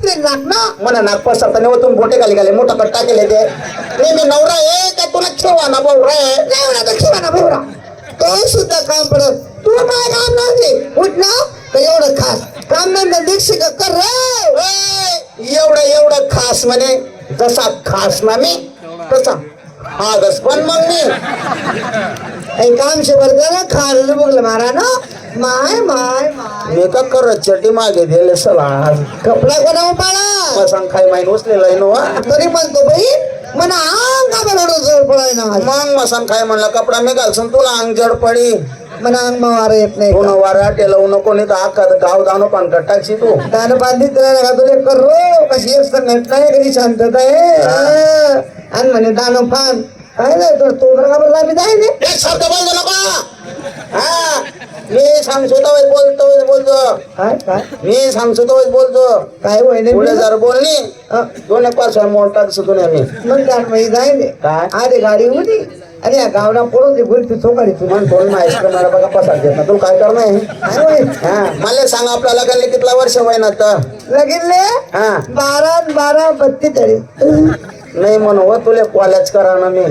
आपले नाक ना मला नागपूर सरकारने वतून बोटे खाली घाले मोठा कट्टा केले ते. नाही मी नवरा आहे का तुला खेवा ना भाऊ रे तर खेवा ना भाऊरा तो सुद्धा काम पडत. तू काय काम नाही उठ ना. तर एवढं खास. काम नाही दीक्षिका कर रे. एवढं एवढं खास म्हणे. जसा खास ना मी तसा. हागस पण मग मी काम शेवर ना खायला बघलं मारा ना. माय माय माय. मी का करत चटी मागे दिले सला कपडा कोणा पाळा मसांग खाय माहीन उचलेला आहे नो तरी म्हणतो बाई मना अंग का बरं जोर पडाय ना मग मसान खाय म्हणला कपडा मी घालसून तुला अंग जड पडी. मना अंग मारा येत नाही कोण वारा टेलवू नको नाही तर आखा गाव दानो पानकट टाकशी तू? त्यानं बांधित राहिला का तुले? कर कशी एक संघटना आहे कधी शांतता आहे? हा. आणि म्हणे दानो पान काय नाही तो तो का बरं मी जाय एक शब्द बोलतो नको. हा. मी सांगतो तर बोलतो. बोलतो काय काय? मी सांगतो तर बोलतो. काय नाही पुढे जर बोलली. दोन एक पाच मोठ टाकसो तुला मी. मग त्या मी जाय ने. काय? आधी गाडी होती. आणि या गावना पडून ती गुलती चोकाडी तू मन थोडं माहिती मला बघा पसार देत ना तुला काय करणार आहे? काय होय? हा. मला सांग आपल्या लग्नाला कितला वर्ष वय ना तर लगीनले हा. बारा न बारा बत्तीस नाही म्हणू हो, तुले कॉलेज करा ना मी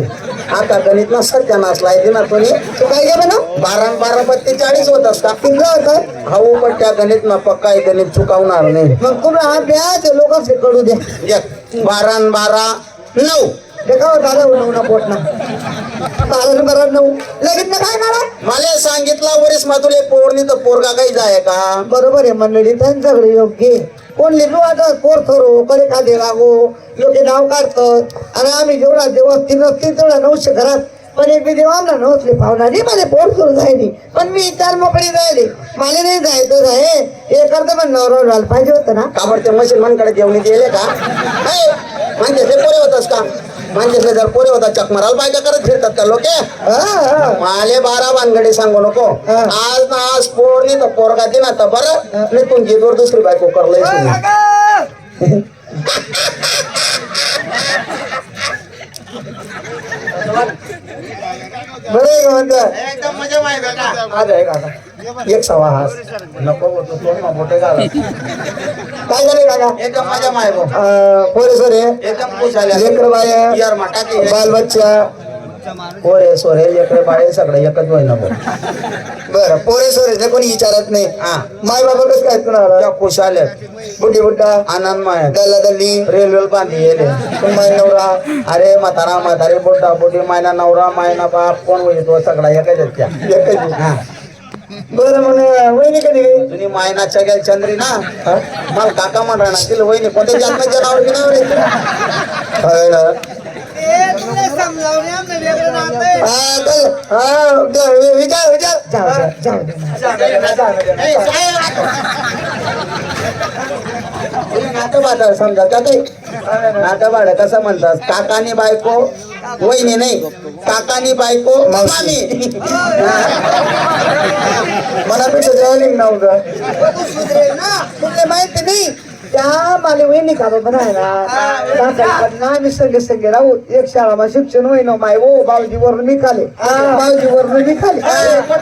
आता गणित ना सत्यानाश लायती ना तुम्ही तू काय घे ना बारा बारा बत्ती चाळीस होत असता किती होतं. हाऊ पण त्या गणित ना पक्का गणित चुकावणार नाही. मग तुम्ही हा द्या ते लोक कडू द्या. बारा बारा नऊ. दादा नऊ ना. बारा न बारा नऊ. लगीन काय करा मला सांगितलं वरीस मा तुले पोरणी तर पोरगा काही जाय का? बरोबर आहे मंडळी त्यांच्याकडे योग्य कोण आता? पोर थरो कडे खादे लागो लोक नाव काढतात. आणि आम्ही जेवढा जेव्हा तीन तेवढा नऊशे घरात. पण एक बी देव आमला नव्हते पाहुणारी मला पोट सुरू जायली. पण मी चार मोकळी जायली मला नाही जायचं आहे हे करतं पण नवरा व्हायला पाहिजे होतं ना? काबर ते मशीन मनकडे जेवणी दिले का? म्हणजे पोरे होतस का? म्हणजे जर पोरे होता चक मारायला बायका करत फिरतात का लोक. माले बारा भानगडी सांगू नको. आज ना आज तर पोरगा दिना तर बरं. नाही तुमची जोर दुसरी बायको करलंय. बरं म्हणतं? एकदम मजा माहिती आज आहे का आता? एक सवा हास नको बोलतो ना काय झाले काका? एकदम मजा माय भाऊ. अं, पोरे सोरे. एकदम खुश आले लेकर बाय यार माटाकी बाल बच्चा पोरे सोरे लेकरे बाळे सगळं एकच होईना भाऊ बरं पोरे सोरे कोणी विचारत नाही. हा. माय बाबा कसं काय खुश आले बुड्डी बुड्डा आनंद माय. गल्ला दल्ली रेल्वे बांधी येले पण माय नवरा? अरे म्हातारा म्हातारी बोटा बोटी मायना नवरा मायना बाप कोण होईल तो? सगळा एकच आहेत त्या. एकच हा. बरं म्हण वहिनी कधी जुनी मायना चगेल चंद्री ना. मला काका म्हण राहणार तिला वहिनी कोणत्या जन्म जनावर की नाव रे ना. विचार विचार. नातं बाजार समजा का काही नातं भाडं कसं म्हणतात काकानी बायको वहिनी नाही काकानी बायको मामी मनापेक्षा जेवण नव्हतं माहिती नाही त्या मला वहिनी का बनायला आम्ही सगळे सगळे राहू एक शाळा शिक्षण होईन माय ओ बावजी वरून निघाले. बावजी वरून निघाले पण